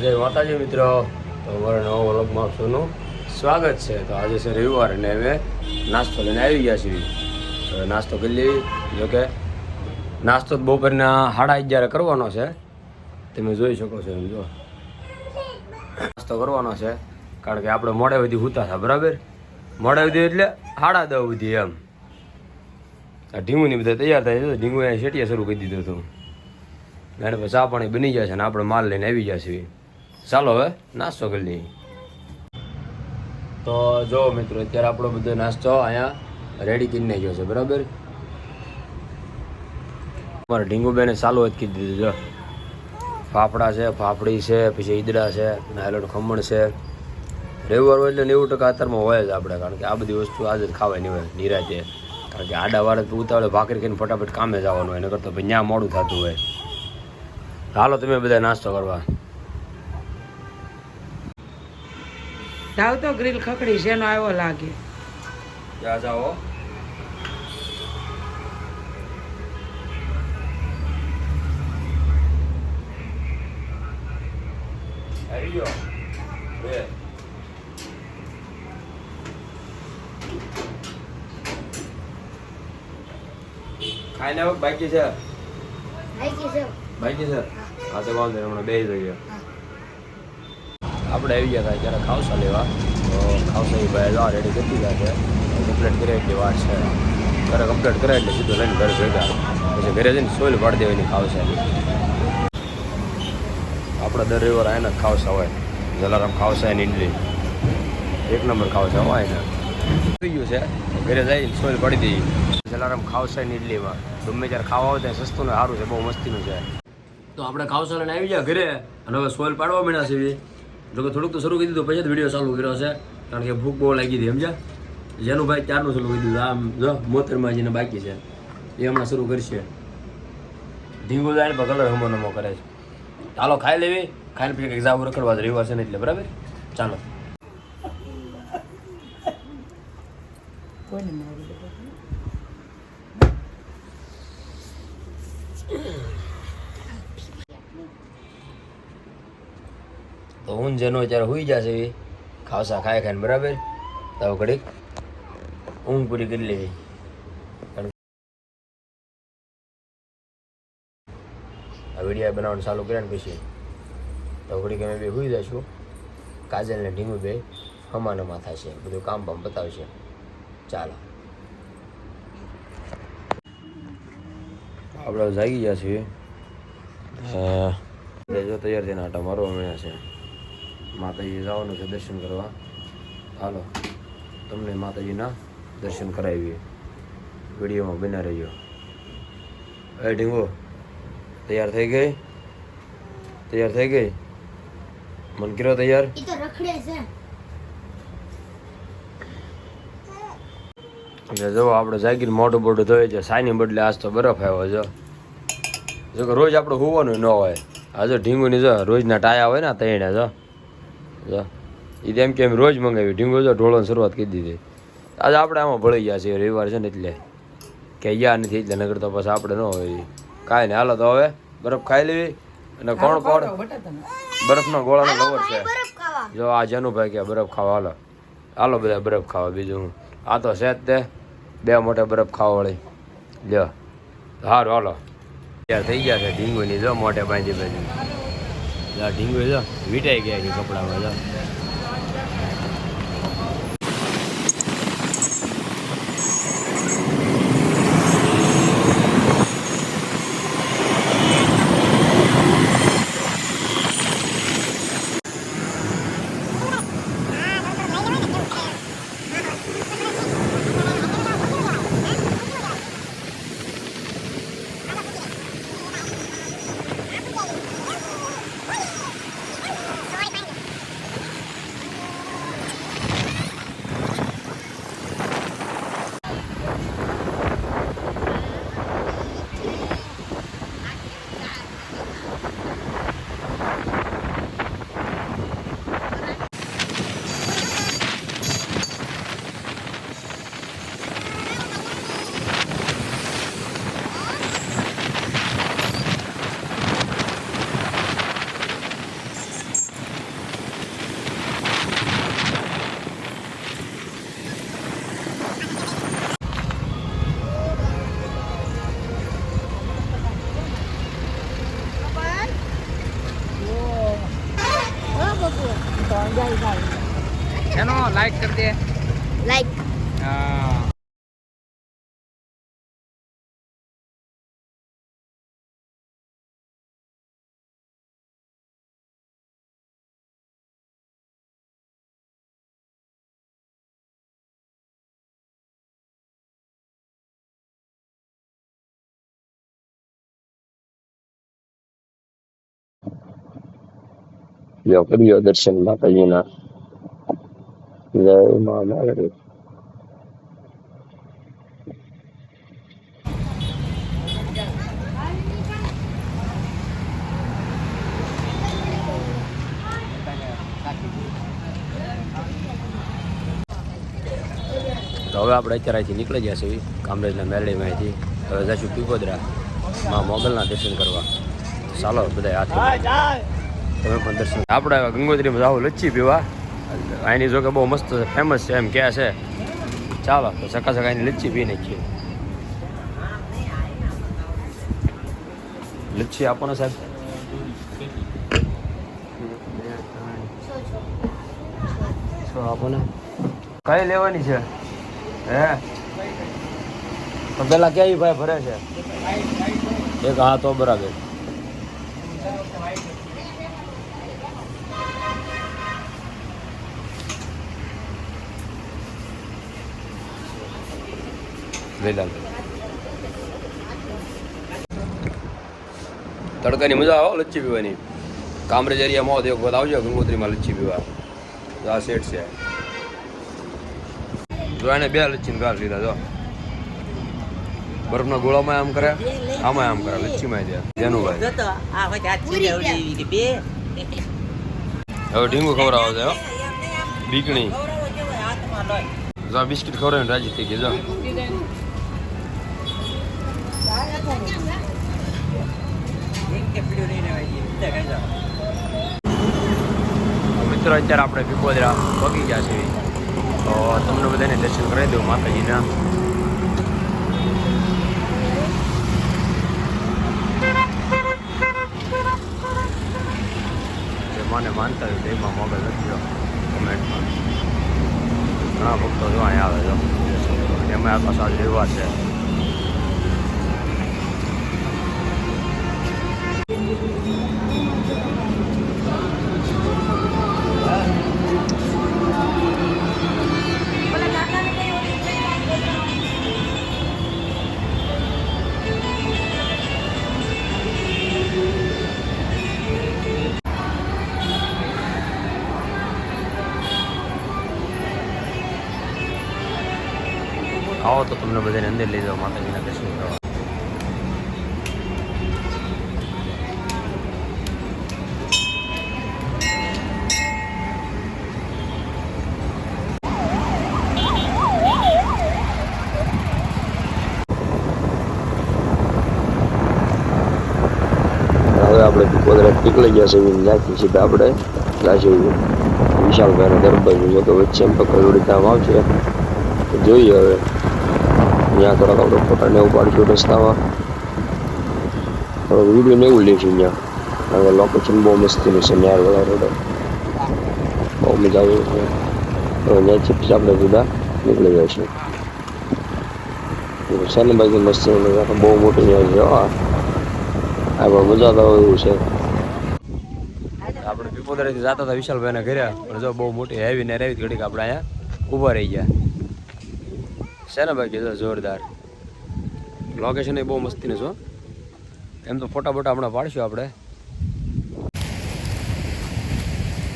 જય માતાજી મિત્રો. અમારા નવા વ્લોગમાં આપ સ્વાગત છે. તો આજે છે રવિવાર અને હવે નાસ્તો લઈને આવી ગયા છીએ. નાસ્તો કરી લેવી જોકે નાસ્તો બપોરના સાડા અગિયારે કરવાનો છે. તમે જોઈ શકો છો એમ જો. નાસ્તો કરવાનો છે. કારણ કે આપણે મોડે સુધી હુતા હતા, બરાબર? મોડે સુધી એટલે સાડા દસ સુધી એમ. આ ઢીંગુની બધા તૈયાર થાય છે. ઢીંગુ અહીંયા શેટીએ શરૂ કરી દીધું હતું. અને પછી ચા પાણી બની ગયા છે ને આપણે માલ લઈને આવી ગયા છીએ. ચાલો હવે, નાસ્તો કરી લઈએ. તો જો મિત્રો, અત્યારે આપણો બધો નાસ્તો અહીંયા રેડી કરીને ગયો છે, બરાબર? અમારે ઢીંગુબેને ચાલુ જ કીધી દીધું, જો. ફાફડા છે, ફાફડી છે, પછી ઈદડા છે નાયલોડ ખમણ છે. રવિવાર હોય એટલે નેવું ટકા અત્યારમાં હોય જ આપણે, કારણ કે આ બધી વસ્તુ આજે જ ખાવાની હોય, નિરાતે. કારણ કે આડા વાળે ઉતાવળે ભાખરી કરીને ફટાફટ કામે જવાનું હોય, નકર તો ભાઈ ત્યાં મોડું થતું હોય. હાલો, તમે બધા નાસ્તો કરવા. જાવ તો ગ્રીલ ખકડી છે આવ્યો લાગે. ક્યાં જાઓ. આવી ગયો. બે. ખાઈને આવો બાકી છે? બાકી છે. હા. તો વાંધો હમણાં બે જઈએ. આપણે આવી ગયા હતા ત્યારે ખાવસા લેવા. તો ખાવસા એ ભાઈ આ રેડી કરી દીધા છે. કમ્પ્લેટ કરી એટલી વાર છે. ઘરે કમ્પ્લેટ કરાય એટલે સીધું લઈને ઘરે ભેગા. પછી ઘરે જઈને સોલ પાડી દેવાની ખાવસાની. આપણે દર રવિવાર આવીને ખાવસા હોય. જલારામ ખાવસા એની ઇડલી એક નંબર ખાવસા હોય ને થઈ ગયું છે. ઘરે જઈને સોઈલ પાડી દઈએ. જલારામ ખાવસા એની ઇડલીમાં ગમે ત્યારે ખાવા આવે ત્યાં સસ્તું ને સારું છે. બહુ મસ્તીનું છે. તો આપણે ખાવસા લઈને આવી ગયા ઘરે. અને હવે સોઈલ પાડવા મળ્યા છે. જોકે થોડુંક તો શરૂ કરી દીધું, પછી જ વીડિયો ચાલુ કર્યો છે. કારણ કે ભૂખ બહુ લાગી હતી સમજા જેનું ભાઈ ચારનું શરૂ કરી દીધું. આમ, જો, મોતરમાં જેને બાકી છે. એ હમણાં શરૂ કરશે. ઢીંગો જાય ને કલર હમો નમો કરે છે. ચાલો, ખાઈ લેવી. ખાઈને પછી એક્ઝામ રખડવા જ રહેવા છે ને એટલે, બરાબર? ચાલો. કોઈને તો હું જેનો અત્યારે હુઈ જશે એ ખાવસા ખાઈ ખાઈને બરાબર. તો ઘડીક ઊંઘ પૂરી કરી લેવી. વીડિયો બનાવવાનું ચાલુ કર્યા ને પછી. તો ઘડીક અમે બે હુઈ જઈશું. કાજલ ને ઢીંગુ બે હમાનામાં થશે. બધું કામ બામ બતાવશે. ચાલો. આપણે જાગી ગયા છીએ. જો તૈયાર થઈને આટા મારવા મળ્યા છે. માતાજી જવાનું છે દર્શન કરવા. હાલો તમને માતાજીના દર્શન કરાવીએ. વિડીયોમાં બના રહ્યો એ ઢીંગો તૈયાર થઈ ગઈ? તૈયાર થઈ ગઈ? મન કર્યો તૈયાર? છે. એટલે જો આપણે જાગીને મોટું મોટું ધોઈ છે સાયની બદલે આજ તો બરફ આવ્યો જો જો કે રોજ આપણે હોવાનું ન હોય. આજે ઢીંગુની જો રોજના ટાયા હોય ને તૈણે જો. જો. એ તેમ કે એમ રોજ મંગાવી ઢીંગુ જો ઢોળવાની શરૂઆત કરી દીધી. આજે આપણે આમાં ભળી ગયા છીએ. રવિવાર છે ને એટલે. કે ગયા નથી એટલે નગર તો પછી આપણે ન હોય. કાંઈ નહીં. હાલો તો હવે બરફ ખાઈ લેવી. અને કોણ કોણ? બટા બરફનો ગોળાનો લવર છે. જો આ જનુભાઈ કે બરફ ખાવા. હાલો. હાલો બધા બરફ ખાવા બીજું આ તો છે જ તે. બે મોટા બરફ ખાવા વળી લ્યો. સારું હાલો. તૈયાર થઈ ગયા છે ઢીંગુની જો મોટે બાંધી બાંધી. ઢીંગુ જો વીટાઈ ગયા છે કપડામાં જો. લાઈક કરી દે લાઈક હા લ્યો કર્યો દર્શન માતાજીના જય મા મારી તો હવે આપણે અત્યારે અહીંથી નીકળી ગયા છીએ કામરેજના મેરડીમાંથી હવે જઈશું પીપોદરા, માં મોગલના દર્શન કરવા. ચાલો બધા હાથ. તમે પણ દર્શન. આપણે ગંગોત્રીમાં જાવ લચ્છી પીવા. અહીંની જોકે બહુ મસ્ત ફેમસ છે, એમ કહે છે. ચાલો, તો સકા સકા એની લચ્છી પી નાખીએ. લચ્છી આપો ને સાહેબ. આપો ને કઈ લેવાની છે? હે? તો પેલા કેવી ભાઈ ભરે છે? એક હા તો બરાબર. વેદાંત. તડકાની મજા આવો લચ્છી પીવાની. કામરેજ એરિયામાં હોત એક વખત આવજો ગંગોત્રીમાં લચ્છી પીવા. આ સેટ છે. જો એને બે લચ્છીને ગાળ લીધા જો. બરફના ગોળામાં આમ કરે? આમાં આમ કરે લચ્છીમાં દે જેનું ભાઈ હવે ઢીંગુ ખવડાવો છે હો. બીકણી. જો બિસ્કિટ ખવડાવીને રાજી થઈ ગઈ જો. મિત્રો, અત્યારે આપણે પીપોદરા પગી ગયા છીએ. તો તમને બધાને દર્શન કરાવી દઉં માતાજીના. મને માનતા હોય તેમાં મોગલ લખજો કમેન્ટમાં. ઘણા ભક્તો જો અહીંયા આવે છે એમાં આખો સાજ લેવા છે. આવો તો તમને બધાને અંદર લઈ જાઓ માતાજીના દર્શન કરવા. આપણે પીપોદરા નીકળી ગયા છે ત્યાંથી સીધા આપણે. જાશું વિશાલભાઈના દરબાર જો કે વચ્ચે એમ તો કરોડી ધામ આવશે. જોઈએ હવે. ત્યાં થોડાક આપણે ફોટા ને પાડીશું રસ્તામાં. હવે વીડિયો ને એવું લઈશું ત્યાં કારણ કે લોકેશન બહુ મસ્તીનું છે ન્યારવાળા રોડે. બહુ મજા આવી છે હવે ત્યાંથી આપણે જુદા નીકળી જઈશું છે ને બાકી મસ્તી બહુ મોટી ન્યાય છે આ મજા તો એવું છે. આપણે પીપોદરાથી જતા હતા વિશાલભાઈના ઘરે. પણ જો બહુ મોટી હેવી ને રેવી ઘડીક આપણે અહીંયા ઊભા રહી ગયા. છે ને બાકી જોરદાર. લોકેશન એ બહુ મસ્તીનું છો એમ તો ફોટા બોટા હમણાં પાડશું આપણે.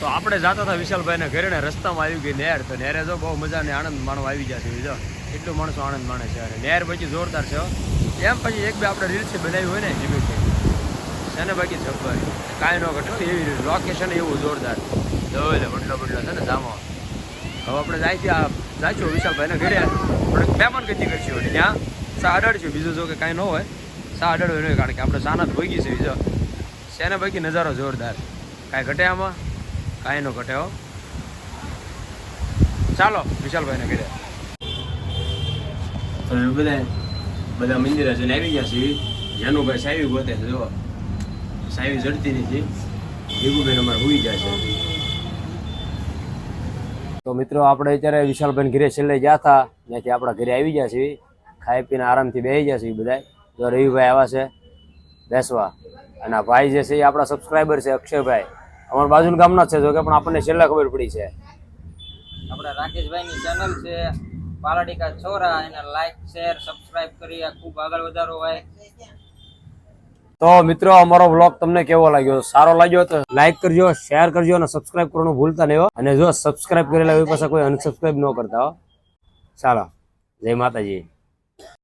તો આપણે જતા હતા વિશાલભાઈના ઘરે ને રસ્તામાં આવી ગઈ નહેર. તો નહેરે જો બહુ મજાને આનંદ માણવા આવી જશે બીજો એટલું માણસો આનંદ માણે છે અરે. નહેર પછી જોરદાર છે એમ પછી એક બે આપણે રીલ્સ બનાવી હોય ને ધીમે છે ને બાકી જબ્બર. કાંઈ ન ઘટો એવી લોકેશન એવું જોરદાર. જોઈ બટલો બટલો છે ને જામો હવે આપણે જાય ત્યાં જાઈશું વિશાલભાઈને ઘરે. આપણે મહેમાન ગતિ કરશું અને ત્યાં સા અડાડશું બીજું જો કે કાંઈ ન હોય, સા અડાડવું નહીં કારણ કે આપણે સાના ભોગી છે બીજો. શેને ભાગી? નજારો જોરદાર. કાંઈ ઘટે આમાં? કાંઈ ન ઘટે હો. ચાલો, વિશાલભાઈને ઘરે. બધા બધા મંદિરે જઈને આવી ગયા છે જેનું ભાઈ સાવી ગોતે છે જો સાવી જડતી નથી. ભીગુબેન અમારે હોઈ જાય છે. તો મિત્રો, આપણે અત્યારે વિશાલભાઈ ઘરે છેલ્લે ગયા હતા. ત્યાંથી આપણા ઘરે આવી ગયા છીએ. ખાઈ પીને આરામથી બેસી ગયા બધા તો રવિભાઈ આવ્યા છે, બેસવા. અને ભાઈ જે છે એ આપણા સબસ્ક્રાઈબર છે, અક્ષયભાઈ. અમારા બાજુના ગામના છે જોકે પણ આપણને છેલ્લા ખબર પડી છે. આપણે રાકેશભાઈની ચેનલ છે, પાલાડીકા છોરા. એને લાઈક શેર સબસ્ક્રાઇબ કરી. ખૂબ આગળ વધારો હોય. તો મિત્રો, અમારો બ્લોગ તમને કેવો લાગ્યો? સારો લાગ્યો તો લાઈક કરજો શેર કરજો અને સબસ્ક્રાઇબ કરવાનું ભૂલતા નહીં અને જો સબસ્ક્રાઇબ કરેલા હોય પાસે કોઈ અનસબસ્ક્રાઇબ ન કરતા હો. ચાલો, જય માતાજી.